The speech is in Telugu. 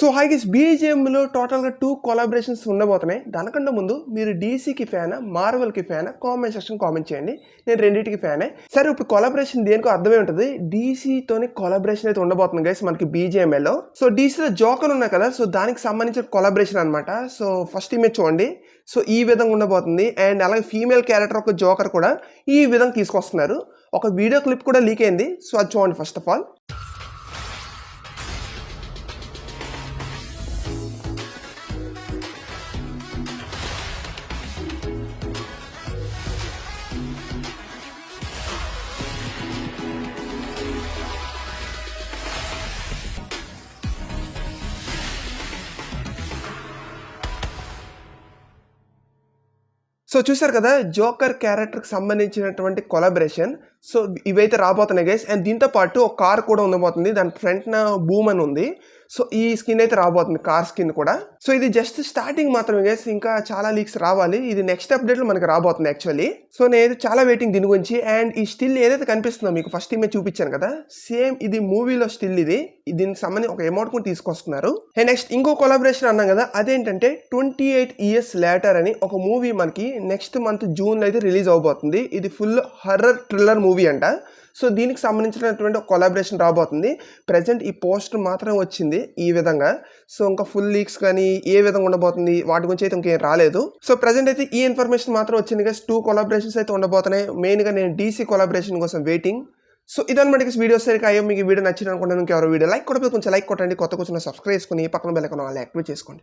సో హై గెస్ బీజేఎంలో టోటల్గా టూ కొలాబరేషన్స్ ఉండబోతున్నాయి. దానికంటే ముందు మీరు డీసీకి ఫ్యానా మార్వెల్కి ఫ్యానా కామెంట్ సెక్షన్ కామెంట్ చేయండి. నేను రెండింటికి ఫ్యానే సరే ఇప్పుడు కొలాబరేషన్ దేనికో అర్థమే ఉంటుంది. డీసీతోని కొలాబరేషన్ అయితే ఉండబోతుంది గైస్ మనకి బీజేఎంఏలో సో డీసీలో జోకర్ ఉన్నాయి కదా సో దానికి సంబంధించిన కొలాబరేషన్ అనమాట సో ఫస్ట్ ఇమేజ్ చూడండి. సో ఈ విధంగా ఉండబోతుంది. అండ్ అలాగే ఫీమేల్ క్యారెక్టర్ ఒక జోకర్ కూడా ఈ విధంగా తీసుకొస్తున్నారు. ఒక వీడియో క్లిప్ కూడా లీక్ అయింది. సో అది చూడండి ఫస్ట్ ఆఫ్ ఆల్ సో చూసారు కదా జోకర్ క్యారెక్టర్కి సంబంధించినటువంటి కొలాబరేషన్ సో ఇవైతే రాబోతున్నాయి గైస్ అండ్ దీంతో పాటు ఒక కార్ కూడా ఉండబోతుంది. దాని ఫ్రంట్న బూమ్ అని ఉంది. సో ఈ స్కిన్ అయితే రాబోతుంది కార్ స్కిన్ కూడా. సో ఇది జస్ట్ స్టార్టింగ్ మాత్రమే గైస్ ఇంకా చాలా లీక్స్ రావాలి. ఇది నెక్స్ట్ అప్డేట్లో మనకి రాబోతుంది యాక్చువల్లీ సో నేను చాలా వెయిటింగ్ దీని గురించి. అండ్ ఈ స్టిల్ ఏదైతే కనిపిస్తుందో మీకు ఫస్ట్ ఇమేజ్ చూపించాను కదా సేమ్ ఇది మూవీలో స్టిల్ ఇది. దీనికి సంబంధించి ఒక అమౌంట్ కూడా తీసుకొస్తున్నారు. అండ్ నెక్స్ట్ ఇంకో కొలాబరేషన్ అన్నాం కదా అదేంటంటే ట్వంటీ ఎయిట్ ఇయర్స్ లేటర్ అని ఒక మూవీ మనకి నెక్స్ట్ మంత్ జూన్లో అయితే రిలీజ్ అవబోతుంది. ఇది ఫుల్ హర్రర్ థ్రిల్లర్ మూవీ అంట. సో దీనికి సంబంధించినటువంటి కొలాబరేషన్ రాబోతుంది. ప్రజెంట్ ఈ పోస్టర్ మాత్రం వచ్చింది ఈ విధంగా. సో ఇంకా ఫుల్ లీక్స్ కానీ ఏ విధంగా ఉండబోతుంది వాటి గురించి అయితే ఇంకేం రాలేదు. సో ప్రజెంట్ అయితే ఈ ఇన్ఫర్మేషన్ మాత్రం వచ్చింది కదా టూ కొలాబరేషన్స్ అయితే ఉండబోతున్నాయి. మెయిన్గా నేను డీసీ కొలాబరేషన్ కోసం వెయిటింగ్ సో ఇదన్నమాట వీడియో సరికి అయ్యో మీకు వీడియో నచ్చింది అనుకుంటాను ఇంకెవరో వీడియో లైక్ కొట్టకపోతే కొంచెం లైక్ కొట్టండి. కొత్త కొంచెం సబ్స్క్రైబ్ చేసుకుని పక్కన బెల్ వాళ్ళు యాక్టివేట్ చేసుకోండి.